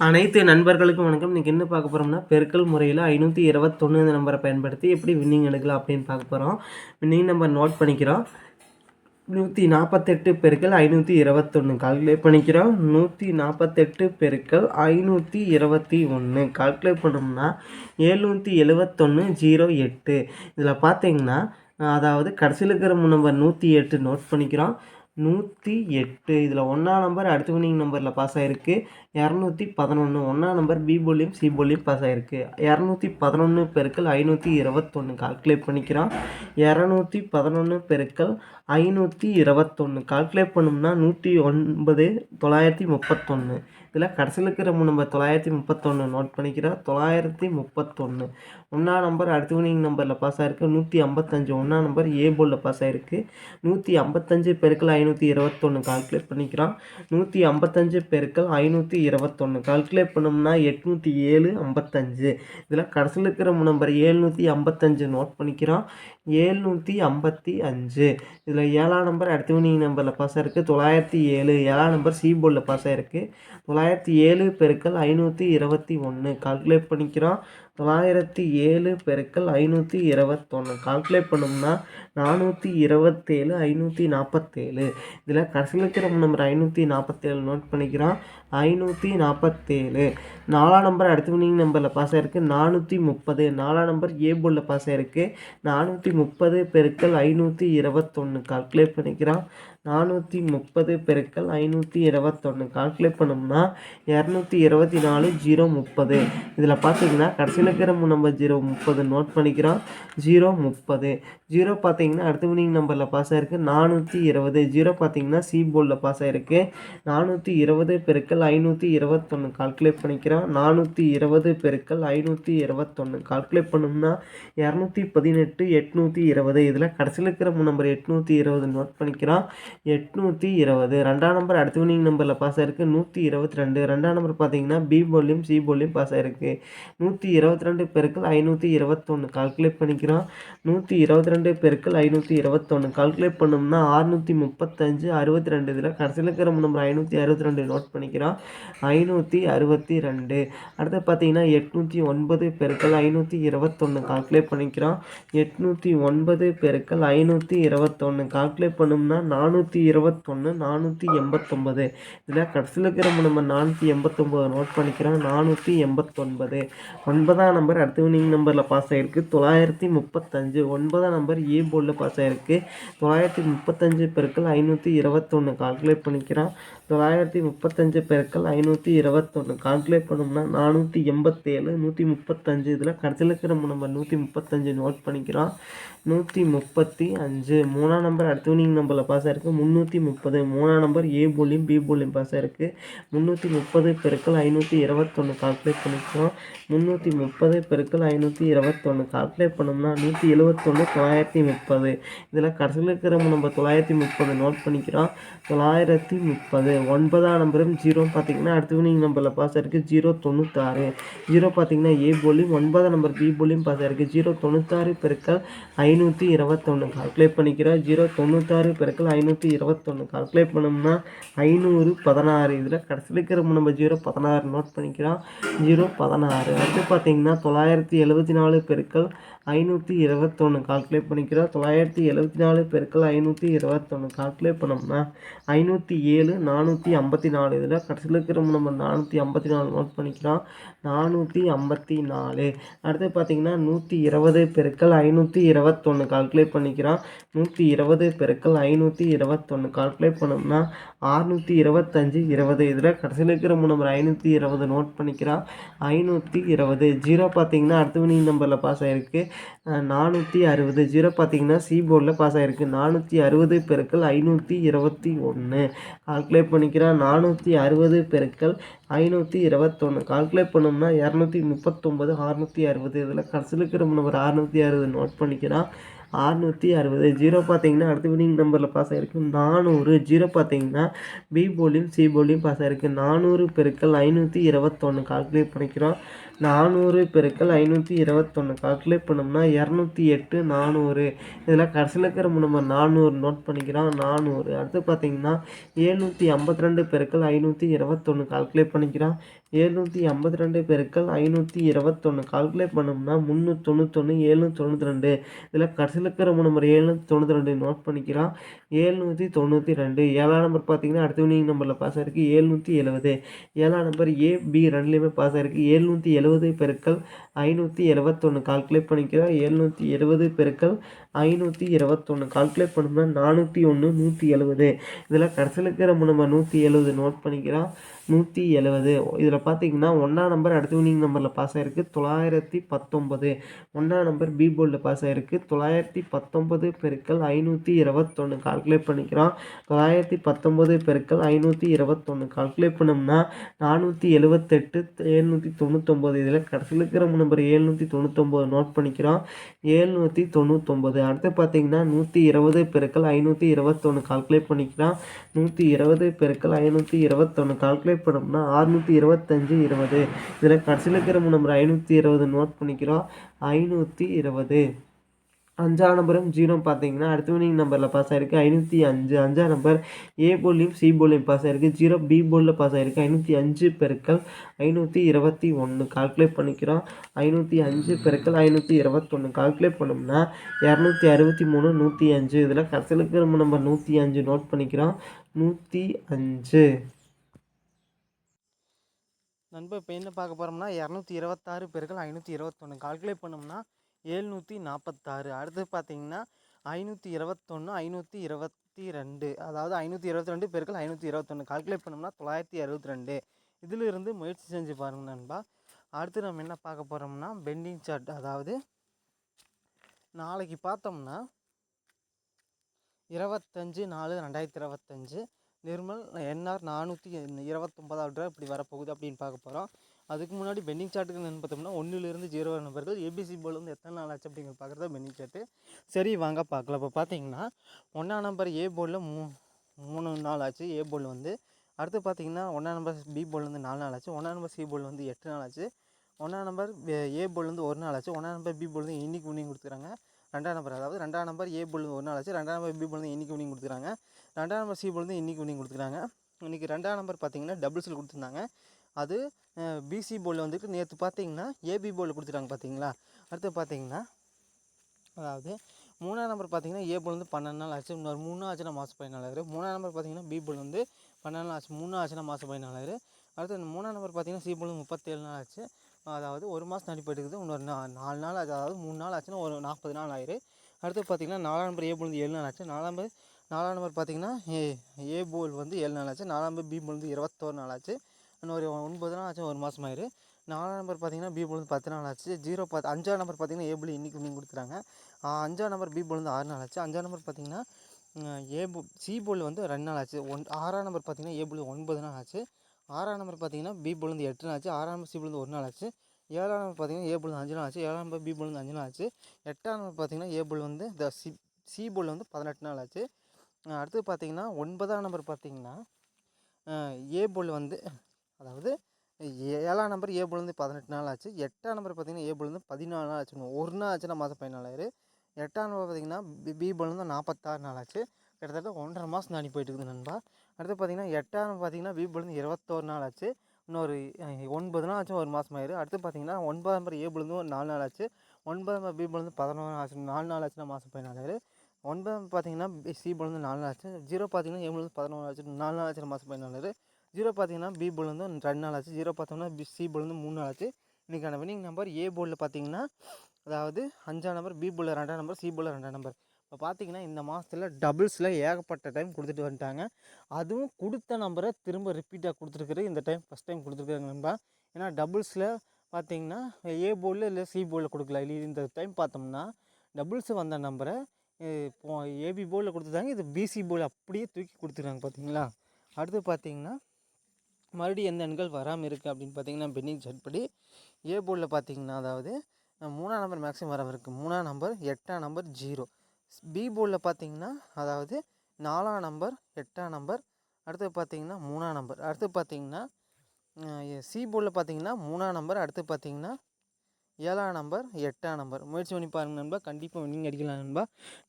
அனைத்து நண்பர்களுக்கும் வணக்கம். இன்றைக்கி என்ன பார்க்க போகிறோம்னா பெருக்கல் முறையில் ஐநூற்றி இருபத்தொன்று நம்பரை பயன்படுத்தி எப்படி வின்னிங் எடுக்கலாம் அப்படின்னு பார்க்க போகிறோம் வின்னிங் நம்பர் நோட் பண்ணிக்கிறோம். நூற்றி நாற்பத்தெட்டு பெருக்கள் ஐநூற்றி இருபத்தொன்று கால்குலேட் பண்ணிக்கிறோம். நூற்றி நாற்பத்தெட்டு பெருக்கள் ஐநூற்றி இருபத்தி ஒன்று கால்குலேட் பண்ணோம்னா ஏழ்நூற்றி எழுவத்தொன்று ஜீரோ எட்டு. இதில் பார்த்தீங்கன்னா அதாவது கடைசியில் இருக்கிற நம்பர் நூற்றி எட்டு நோட் பண்ணிக்கிறோம். நூற்றி எட்டு. இதில் ஒன்றாம் நம்பர் அடுத்த வினிங் நம்பரில் பாஸ் ஆகிருக்கு இரநூத்தி பதினொன்று ஒன்றா நம்பர் பி போலியும் சி போலியும் பாஸ் ஆகிருக்கு இரநூத்தி பதினொன்று பெருக்கள் ஐநூற்றி இருபத்தொன்று கால்குலேட் பண்ணிக்கிறான் இரநூத்தி பதினொன்று பெருக்கள் ஐநூற்றி இருபத்தொன்று கால்குலேட் பண்ணோம்னா நூற்றி ஒன்பது தொள்ளாயிரத்தி முப்பத்தொன்று இதில் கடைசியில் இருக்கிற நம்பர் தொள்ளாயிரத்தி முப்பத்தொன்று நோட் பண்ணிக்கிறோம். தொள்ளாயிரத்தி முப்பத்தொன்று ஒன்றா நம்பர் அடுத்த வினிங் நம்பரில் பாஸ் ஆகிருக்கு நூற்றி ஐம்பத்தஞ்சு ஒன்றா நம்பர் ஏ போலில் பாஸ் ஆகிருக்கு நூற்றி ஐம்பத்தஞ்சு பெருக்கள் ஐநூற்றி இருபத்தொன்று கால்குலேட் பண்ணிக்கிறான் நூற்றி ஐம்பத்தஞ்சு பெருக்கள் ஐநூற்றி இருபத்தொன்று கால்குலேட் பண்ணோம்னா எட்நூற்றி ஏழு ஐம்பத்தஞ்சு. இதில் கடைசியில் இருக்கிற நம்பர் ஏழ்நூற்றி ஐம்பத்தஞ்சு நோட் பண்ணிக்கிறான் ஏழ்நூற்றி ஐம்பத்தி அஞ்சு. இதில் ஏழாம் நம்பர் அடுத்த வினிங் நம்பரில் பாஸ் ஆகிருக்கு தொள்ளாயிரத்தி ஏழு ஏழாம் நம்பர் சி போர்டில் பாஸ் ஆகிருக்கு தொள்ளாயிரத்தி ஏழு பெருக்கள் ஐநூற்றி இருபத்தி ஒன்று கால்குலேட் பண்ணிக்கிறோம். தொள்ளாயிரத்தி ஏழு பெருக்கள் ஐநூற்றி இருபத்தொன்று கால்குலேட் பண்ணோம்னா நானூற்றி இருபத்தேழு ஐநூற்றி நாற்பத்தேழு இதில் கடைசியில் இருக்கிற நம்பர் ஐநூற்றி நாற்பத்தேழு நோட் பண்ணிக்கிறோம். ஐநூற்றி நாற்பத்தேழு நாலாம் நம்பர் அடுத்த வினிங் நம்பரில் பாஸ் ஆகிருக்கு நானூற்றி முப்பது. நாலாம் நம்பர் ஏ போர்டில் பாஸ் ஆகிருக்கு நானூற்றி முப்பது பெருக்கள் ஐநூற்றி இருபத்தொன்று கால்குலேட் பண்ணிக்கிறோம். நானூற்றி முப்பது பெருக்கள் ஐநூற்றி இருபத்தொன்று கால்குலேட் பண்ணோம்னா இரநூத்தி இருபத்தி நாலு ஜீரோ முப்பது. இதில் பார்த்தீங்கன்னா கடைசியில் இருக்கிற நம்பர் ஜீரோ முப்பது நோட் பண்ணிக்கிறோம். ஜீரோ முப்பது. ஜீரோ பார்த்தீங்கன்னா அடுத்த வினிங் நம்பரில் பாஸ் ஆகிருக்கு நானூற்றி இருபது. ஜீரோ பார்த்தீங்கன்னா சி போர்டில் பாஸ் ஆகிருக்கு நானூற்றி இருபது பெருக்கள் ஐநூற்றி இருபத்தொன்று கால்குலேட் பண்ணிக்கிறோம். நானூற்றி இருபது பெருக்கள் ஐநூற்றி இருபத்தொன்று கால்குலேட் பண்ணோம்னா இரநூத்தி பதினெட்டு எட்நூற்றி இருபது. இதில் கடைசியில் இருக்கிற நம்பர் எட்நூற்றி இருபது நோட் பண்ணிக்கிறோம். எட்நூற்றி இருபது. ரெண்டாம் நம்பர் அடுத்த வினிங் நம்பரில் பாஸ் ஆகிருக்கு நூற்றி இருபத்தி ரெண்டு ரெண்டாம் நம்பர் பார்த்தீங்கன்னா பி போலியும் சி போலியும் பாஸ் ஆகிருக்கு நூற்றி இருபத்தி ரெண்டு பெருக்கள் ஐநூற்றி இருபத்தொன்று கால்குலேட் பண்ணிக்கிறோம். நூற்றி இருபத்தி ரெண்டு பெருக்கள் ஐநூற்றி இருபத்தொன்று கால்குலேட் பண்ணோம்னா அறுநூற்றி முப்பத்தஞ்சு அறுபத்தி ரெண்டு இதில் கடைசியில் இருக்கிற நம்பர் ஐநூற்றி அறுபத்தி ரெண்டு நோட் பண்ணிக்கிறோம். ஐநூற்றி அறுபத்தி ரெண்டு அடுத்து பார்த்தீங்கன்னா எட்நூற்றி ஒன்பது பெருக்கள் ஐநூற்றி இருபத்தொன்று கால்குலேட் பண்ணிக்கிறோம். எட்நூற்றி ஒன்பது பெருக்கள் ஐநூற்றி இருபத்தொன்று கால்குலேட் பண்ணோம்னா நானூற்றி இருபத்தொன்று நானூற்றி எண்பத்தொம்பது இதில் கடைசியில் இருக்கிற நம்பர் நானூற்றி எண்பத்தொம்பது நோட் பண்ணிக்கிறோம். நானூற்றி எண்பத்தொன்பது. ஒன்பதாம் நம்பர் அடுத்த வினிங் நம்பரில் பாஸ் ஆகிருக்கு தொள்ளாயிரத்தி முப்பத்தஞ்சு. ஒன்பதாம் நம்பர் ஏ போர்டில் பாஸ் ஆகிருக்கு தொள்ளாயிரத்தி முப்பத்தஞ்சு பெருக்கள் ஐநூற்றி இருபத்தொன்று கால்குலேட் பண்ணிக்கிறோம் தொள்ளாயிரத்தி முப்பத்தஞ்சு பெருக்கள் ஐநூற்றி இருபத்தொன்று கால்குலேட் பண்ணோம்னா நானூற்றி எண்பத்தேழு நூற்றி முப்பத்தஞ்சு இதில் கடைசியில் இருக்கிற நம்பர் நூற்றி முப்பத்தஞ்சு நோட் பண்ணிக்கிறோம் நூற்றி முப்பத்தி அஞ்சு மூணாம் நம்பர் அடுத்த வினிங் நம்பரில் பாஸ் ஆகிருக்கு முந்நூற்றி முப்பது மூணாம் நம்பர் ஏ போலியும் பி போலியும் பாஸ் ஆகிருக்கு முந்நூற்றி முப்பது பெருக்கள் ஐநூற்றி இருபத்தொன்று கால்குலேட் பண்ணிக்கிறோம். முந்நூற்றி முப்பது பெருக்கள் ஐநூற்றி இருபத்தொன்று கால்குலேட் பண்ணோம்னா நூற்றி எழுபத்தொன்று தொள்ளாயிரத்தி தொள்ளாயிரத்தி முப்பது. இதில் கடைசியில் இருக்கிற நம்ம தொள்ளாயிரத்தி முப்பது நோட் பண்ணிக்கிறோம். தொள்ளாயிரத்தி முப்பது. ஒன்பதாம் நம்பரும் ஜீரோ பார்த்தீங்கன்னா அடுத்த வினிங் நம்பரில் பாஸ் ஆயிருக்கு ஜீரோ தொண்ணூத்தாறு. ஜீரோ பார்த்தீங்கன்னா ஏ போலியும் ஒன்பதாம் நம்பர் பி போலியும் பாஸ் ஆயிருக்கு. ஜீரோ தொண்ணூத்தாறு பெருக்கள் ஐநூற்றி இருபத்தொன்று கால்குலேட் பண்ணிக்கிறோம். ஜீரோ தொண்ணூத்தாறு பெருக்கள் ஐநூற்றி இருபத்தொன்று கால்குலேட் பண்ணோம்னா ஐநூறு பதினாறு. இதில் கடைசியில் இருக்கிற நம்ம ஜீரோ பதினாறு நோட் பண்ணிக்கிறோம். ஜீரோ பதினாறு. அடுத்து பார்த்தீங்கன்னா தொள்ளாயிரத்தி எழுபத்தி நாலு பெருக்கள் ஐநூற்றி இருபத்தொன்று கால்குலேட் பண்ணிக்கிறோம். தொள்ளாயிரத்தி எழுபத்தி நாலு பெருக்கள் ஐநூற்றி இருபத்தொன்று கால்குலேட் பண்ணோம்னா ஐநூற்றி ஏழு நானூற்றி ஐம்பத்தி நாலு. இதில் கடைசியில் இருக்கிற நம்ம நானூற்றி ஐம்பத்தி நாலு நோட் பண்ணிக்கிறோம். நானூற்றி ஐம்பத்தி நாலு. அடுத்து பார்த்தீங்கன்னா நூற்றி இருபது பெருக்கள் ஐநூற்றி இருபத்தொன்று கால்குலேட் பண்ணிக்கிறோம். நூற்றி இருபது பெருக்கள் ஐநூற்றி இருபத்தொன்று கால்குலேட் பண்ணோம்னா ஆறுநூற்றி இருபத்தஞ்சி இருபது. இதில் கடைசியில் இருக்கிற நம்பர் ஐநூற்றி இருபது நோட் பண்ணிக்கிறோம். ஐநூற்றி இருபது. ஜீரோ பார்த்தீங்கன்னா அடுத்த நம்பரில் பாஸ் ஆகிருக்கு நானூற்றி அறுபது ஜீரோ பார்த்தீங்கன்னா சி போர்டில் பாஸ் ஆகிருக்கு நானூற்றி அறுபது பெருக்கள் ஐநூற்றி இருபத்தி ஒன்று கால்குலேட் பண்ணிக்கிறான். நானூற்றி அறுபது பெருக்கள் ஐநூற்றி இருபத்தொன்று கால்குலேட் பண்ணோம்னா இரநூத்தி முப்பத்தொம்பது அறுநூற்றி அறுபது. இதில் கடைசியில் இருக்கிற நம்பர் அறுநூற்றி அறுபது நோட் பண்ணிக்கிறான். அறுநூற்றி அறுபது. ஜீரோ பார்த்தீங்கன்னா அடுத்த வினிங் நம்பரில் பாஸ் ஆகிருக்கு நானூறு. ஜீரோ பார்த்தீங்கன்னா பி போலியும் சி போலியும் பாஸ் ஆகிருக்கு நானூறு பெருக்கள் ஐநூற்றி இருபத்தொன்று கால்குலேட் பண்ணிக்கிறோம் நானூறு பெருக்கள் ஐநூற்றி இருபத்தொன்று கால்குலேட் பண்ணோம்னா இரநூத்தி எட்டு நானூறு. இதில் கடைசியில் இருக்கிற நம்ம நானூறு நோட் பண்ணிக்கிறோம். நானூறு. அடுத்து பார்த்தீங்கன்னா ஏழ்நூற்றி ஐம்பத்தி ரெண்டு பெருக்கள் ஐநூற்றி இருபத்தொன்று கால்குலேட் பண்ணிக்கிறோம். ஏழ்நூற்றி ஐம்பத்தி ரெண்டு பெருக்கள் ஐநூற்றி இருபத்தொன்று கால்குலேட் பண்ணோம்னா முந்நூற்றி தொண்ணூத்தொன்று ஏழ்நூற்றி தொண்ணூற்றி ரெண்டு இதில் கடைசியில் இருக்கிற நம்பர் ஏழ்நூற்றி தொண்ணூற்றி ரெண்டு நோட் பண்ணிக்கிறோம். ஏழ்நூற்றி தொண்ணூற்றி ரெண்டு. ஏழாம் நம்பர் பார்த்தீங்கன்னா அடுத்த வினிங் நம்பரில் பாஸ் ஆயிருக்கு. ஏழ்நூற்றி எழுபது ஏழாம் நம்பர் ஏ பி ரெண்டுலேயுமே பாஸ் ஆயிருக்கு. ஏழ்நூற்றி எழுபது பெருக்கல் ஐநூற்றி எழுபத்தொன்று கால்குலேட் பண்ணிக்கிறோம் எழுநூற்றி எழுபது பெருக்கள் ஐநூற்றி இருபத்தொன்று கால்குலேட் பண்ணோம்னா நானூற்றி ஒன்று நூற்றி எழுபது. இதில் கடைசியில் இருக்கிற நம்ம நூற்றி எழுபது நோட் பண்ணிக்கிறோம் நூற்றி எழுபது இதில் பார்த்தீங்கன்னா ஒன்றா நம்பர் அடுத்த வினிங் நம்பரில் பாஸ் ஆகிருக்கு தொள்ளாயிரத்தி பத்தொம்பது ஒன்றாம் நம்பர் பி போர்டில் பாஸ் ஆகிருக்கு தொள்ளாயிரத்தி பத்தொம்பது பெருக்கள் ஐநூற்றி இருபத்தொன்று கால்குலேட் பண்ணிக்கிறோம். தொள்ளாயிரத்தி பத்தொம்பது பெருக்கள் ஐநூற்றி இருபத்தொன்று கால்குலேட் பண்ணோம்னா நானூற்றி எழுபத்தெட்டு எழுநூற்றி தொண்ணூத்தொம்பது இதில் கடைசியில் இருக்கிற நம்பர் ஏழ்நூற்றி தொண்ணூத்தொம்பது நோட் பண்ணிக்கிறோம். ஏழ்நூற்றி தொண்ணூத்தொம்பது அடுத்து பார்த்தீங்கன்னா நூற்றி இருபது பெருக்கள் ஐநூற்றி இருபத்தொன்று கால்குலேட் பண்ணிக்கிறோம். நூற்றி இருபது பெருக்கள் ஐநூற்றி இருபத்தொன்று கால்குலேட் தேவைப்படும்னா அறுநூற்றி இருபத்தஞ்சு இருபது. இதில் கடைசியில் இருக்கிற நம்பர் ஐநூற்றி இருபது நோட் பண்ணிக்கிறோம். ஐநூற்றி இருபது. அஞ்சாம் நம்பரும் ஜீரோ பார்த்தீங்கன்னா அடுத்த வினிங் நம்பரில் பாஸ் ஆயிருக்கு. ஐநூற்றி அஞ்சு. அஞ்சாம் நம்பர் ஏ போல்லையும் சி போல்லையும் பாஸ் ஆயிருக்கு. ஜீரோ பி போலில் பாஸ் ஆயிருக்கு. ஐநூற்றி அஞ்சு பெருக்கள் ஐநூற்றி இருபத்தி ஒன்று. கால்குலேட் பண்ணிக்கிறோம். ஐநூற்றி அஞ்சு பெருக்கள் ஐநூற்றி இருபத்தொன்று கால்குலேட் பண்ணோம்னா இரநூத்தி அறுபத்தி மூணு நூற்றி அஞ்சு. இதில் கடைசியில் இருக்கிற நம்பர் நூற்றி அஞ்சு நோட் பண்ணிக்கிறோம். நூற்றி அஞ்சு. நண்பா இப்போ என்ன பார்க்க போகிறோம்னா இரநூத்தி இருபத்தாறு பெருக்கள் ஐநூற்றி இருபத்தொன்று கால்குலேட் பண்ணோம்னா ஏழ்நூற்றி நாற்பத்தாறு அடுத்து பார்த்தீங்கன்னா ஐநூற்றி இருபத்தொன்று ஐநூற்றி இருபத்தி ரெண்டு. அதாவது ஐநூற்றி இருபத்தி ரெண்டு பெருக்கள் ஐநூற்றி இருபத்தொன்று கால்குலேட் பண்ணோம்னா தொள்ளாயிரத்தி அறுபத்தி ரெண்டு. இதிலிருந்து முயற்சி செஞ்சு பாருங்க நண்பா. அடுத்து நம்ம என்ன பார்க்க போகிறோம்னா பெண்டிங் சார்ட் அதாவது நாளைக்கு பார்த்தோம்னா இருபத்தஞ்சு நாலு ரெண்டாயிரத்தி இருபத்தஞ்சு. நிர்மல் என்ஆர் நானூற்றி இருபத்தொம்பதாவது ரூபா இப்படி வரப்போகுது அப்படின்னு பார்க்க போகிறோம் அதுக்கு முன்னாடி பெண்டிங் சார்ட்டுக்கு என்னென்னு பார்த்தோம்னா ஒன்றுலேருந்து ஜீரோ நம்பர்கள் ஏபிசி போல் வந்து எத்தனை நாள் ஆச்சு அப்படிங்கிற பார்க்குறது பெண்டிங் சார்ட்டு சரி வாங்க பார்க்கலாம். இப்போ பார்த்தீங்கன்னா ஒன்றாம் நம்பர் ஏ போர்டில் மூ மூணு நாள் ஆச்சு. ஏ போர்டில் வந்து அடுத்து பார்த்தீங்கன்னா ஒன்றாம் நம்பர் பி போர்டில் வந்து நாலு நாள் ஆச்சு. ஒன்றாம் நம்பர் சி போர்டில் வந்து எட்டு நாள் ஆச்சு. ஒன்றாம் நம்பர் ஏ போர்டில் வந்து ஒரு நாள் ஆச்சு. ஒன்றாம் நம்பர் பி போர்டில் வந்து இன்னிக்கு வினிங் கொடுத்துருக்காங்க. ரெண்டாம் நம்பர். அதாவது ரெண்டாம் நம்பர் ஏ பொழுது ஒரு நாள் ஆச்சு. ரெண்டாம் நம்பர் பி பொழுது இன்றைக்கி வினிங் கொடுத்துருக்காங்க ரெண்டாம் நம்பர் சி பொழுது வந்து இன்னைக்கு வினிங் கொடுத்துருக்காங்க இன்றைக்கி ரெண்டாம் நம்பர் பார்த்தீங்கன்னா டபுள்ஸில் கொடுத்துருந்தாங்க. அது பிசி போர்டில் வந்துட்டு நேற்று பார்த்தீங்கன்னா ஏபி போல் கொடுத்துட்டாங்க பார்த்தீங்களா? அடுத்து பார்த்தீங்கன்னா அதாவது மூணாம் நம்பர் பார்த்தீங்கன்னா ஏ போல் வந்து பன்னெண்டு நாள் ஆச்சு. இன்னொரு மூணு ஆச்சுன்னா மாதம் பதினாலாயிரு மூணாம் நம்பர் பார்த்தீங்கன்னா பி போல் வந்து பன்னெண்டு நாள் ஆச்சு. மூணு ஆச்சுன்னா மாதம் பதினாலாயிரு அடுத்து மூணாம் நம்பர் பார்த்தீங்கன்னா சி போல் முப்பத்தேழு நாள் ஆச்சு. அதாவது ஒரு மாதம் தள்ளி இன்னொரு நா நாலு நாள் ஆச்சு அதாவது மூணு நாள் ஆச்சுன்னா ஒரு நாற்பது நாள் ஆயிரு. அடுத்து பார்த்தீங்கன்னா நாலாம் நம்பர் ஏ போல் ஏழு நாள் ஆச்சு. நாலாம் நம்பர் நாலாம் நம்பர் பார்த்திங்கன்னா ஏ ஏ போல் வந்து ஏழு நாள் ஆச்சு. நாலாம் நம்பர் பி போல் இருபத்தோரு நாள் ஆச்சு. இன்னொரு ஒன்பது நாள் ஆச்சு ஒரு மாதம் ஆயிரு. நாலாம் நம்பர் பார்த்தீங்கன்னா பி போல் பத்து நாள் ஆச்சு. ஜீரோ பத்து அஞ்சாம் நம்பர் பார்த்தீங்கன்னா ஏ போல் இன்றைக்கி நீங்கள் கொடுத்துறாங்க அஞ்சாம் நம்பர் பி போல் ஆறு நாள் ஆச்சு. அஞ்சாம் நம்பர் பார்த்தீங்கன்னா ஏ சி போல் வந்து ரெண்டு நாள் ஆச்சு. ஒன் ஆறாம் நம்பர் பார்த்தீங்கன்னா ஏ போல் ஒன்பது நாள் ஆச்சு. ஆறாம் நம்பர் பார்த்தீங்கன்னா பி போல் வந்து எட்டு நாள் ஆச்சு. ஆறாம் நம்பர் சி போல் வந்து ஒரு நாள் ஆச்சு. ஏழாம் நம்பர் பார்த்தீங்கன்னா ஏ போல் வந்து அஞ்சு நாள் ஆச்சு. ஏழாம் நம்பர் பி போல் அஞ்சு நாள் ஆச்சு. எட்டாம் நம்பர் பார்த்தீங்கன்னா ஏ போல் வந்து இந்த சி சி போல் வந்து பதினெட்டு நாள் ஆச்சு. அடுத்து பார்த்தீங்கன்னா ஒன்பதாம் நம்பர் பார்த்தீங்கன்னா ஏ புல் வந்து அதாவது ஏழாம் நம்பர் ஏ போல் வந்து பதினெட்டு நாள் ஆச்சு. எட்டாம் நம்பர் பார்த்தீங்கன்னா ஏ போல் வந்து பதினாலு நாள் ஆச்சு ஒரு நாள் ஆச்சுன்னா மாதம் பதினாலாயிரம் எட்டாம் நம்பர் பார்த்தீங்கன்னா பி பி போல் வந்து நாற்பத்தாறு நாள் ஆச்சு. கிட்டத்தட்ட ஒன்றரை மாதம் தாண்டி போயிட்டு இருக்குது நண்பா. அடுத்து பார்த்தீங்கன்னா எட்டாம் பார்த்திங்கன்னா பார்த்தீங்கன்னா இருபத்தோரு நாள் ஆச்சு. இன்னொரு ஒன்பது நாள் ஆச்சு ஒரு மாதம் ஆயிரு. அடுத்து பார்த்தீங்கன்னா ஒன்பதாம் நம்பர் ஏ ஒரு நாலு நாள் ஆச்சு. ஒன்பதாம் நம்பர் பி பதினொன்று ஆச்சு. நாலு நாள் ஆச்சுன்னா மாதம் பதினாலாயிரம் ஒன்பதாம் பார்த்தீங்கன்னா சி போல் நாலு நாள் ஆச்சு. ஜீரோ பார்த்தீங்கன்னா ஏ போல் பதினொன்று ஆச்சு. நாலு நாள் ஆச்சு மாதம் பதினாலாயிரம் ஜீரோ பார்த்தீங்கன்னா பி ரெண்டு நாள் ஆச்சு. ஜீரோ பார்த்தோம்னா பி சி மூணு நாள் ஆச்சு. இன்றைக்கான வினிங் நம்பர் ஏ போர்டில் பார்த்தீங்கன்னா அதாவது அஞ்சாம் நம்பர் பி போர்டில் ரெண்டாம் நம்பர் சி போர்டில் ரெண்டாம் நம்பர். இப்போ பார்த்தீங்கன்னா இந்த மாதத்தில் டபுள்ஸில் ஏகப்பட்ட டைம் கொடுத்துட்டு வந்துட்டாங்க. அதுவும் கொடுத்த நம்பரை திரும்ப ரிப்பீட்டாக கொடுத்துருக்குறது இந்த டைம் ஃபஸ்ட் டைம் கொடுத்துருக்காங்க நம்ப ஏன்னா டபுள்ஸில் பார்த்தீங்கன்னா ஏ போர்டில் இல்லை சி போர்டில் கொடுக்கல. இல்லை இந்த டைம் பார்த்தோம்னா டபுள்ஸ் வந்த நம்பரை இப்போ ஏபி போர்டில் கொடுத்துட்டாங்க. இது பிசி போர்டில் அப்படியே தூக்கி கொடுத்துருக்காங்க பார்த்தீங்களா? அடுத்து பார்த்தீங்கன்னா மறுபடியும் எந்த எண்கள் வராமல் இருக்குது அப்படின்னு பார்த்தீங்கன்னா பென்னிங் சார்ட் படி ஏ போர்டில் பார்த்தீங்கன்னா அதாவது மூணாம் நம்பர் மேக்ஸிமம் வராமல் இருக்குது மூணாம் நம்பர் எட்டாம் நம்பர் ஜீரோ பி போர்டில் பார்த்தீங்கன்னா அதாவது நாலாம் நம்பர் எட்டாம் நம்பர் அடுத்து பார்த்தீங்கன்னா மூணாம் நம்பர் அடுத்து பார்த்தீங்கன்னா சி போர்டில் பார்த்தீங்கன்னா மூணாம் நம்பர் அடுத்து பார்த்தீங்கன்னா ஏழாம் நம்பர் எட்டாம் நம்பர் முயற்சி பண்ணி பாருங்கள் நண்பா. கண்டிப்பாக வின்னிங் அடிக்கலாம் நண்பா.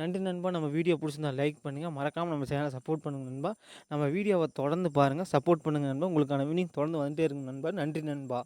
நன்றி நண்பா. நம்ம வீடியோ பிடிச்சிருந்தா லைக் பண்ணுங்கள் மறக்காமல் நம்ம சேனலை சப்போர்ட் பண்ணுங்கள் நண்பா. நம்ம வீடியோவை தொடர்ந்து பாருங்கள் சப்போர்ட் பண்ணுங்கள் நண்பா. உங்களுக்கான வின்னிங் தொடர்ந்து வந்துட்டே இருக்குங்க நண்பா. நன்றி நண்பா.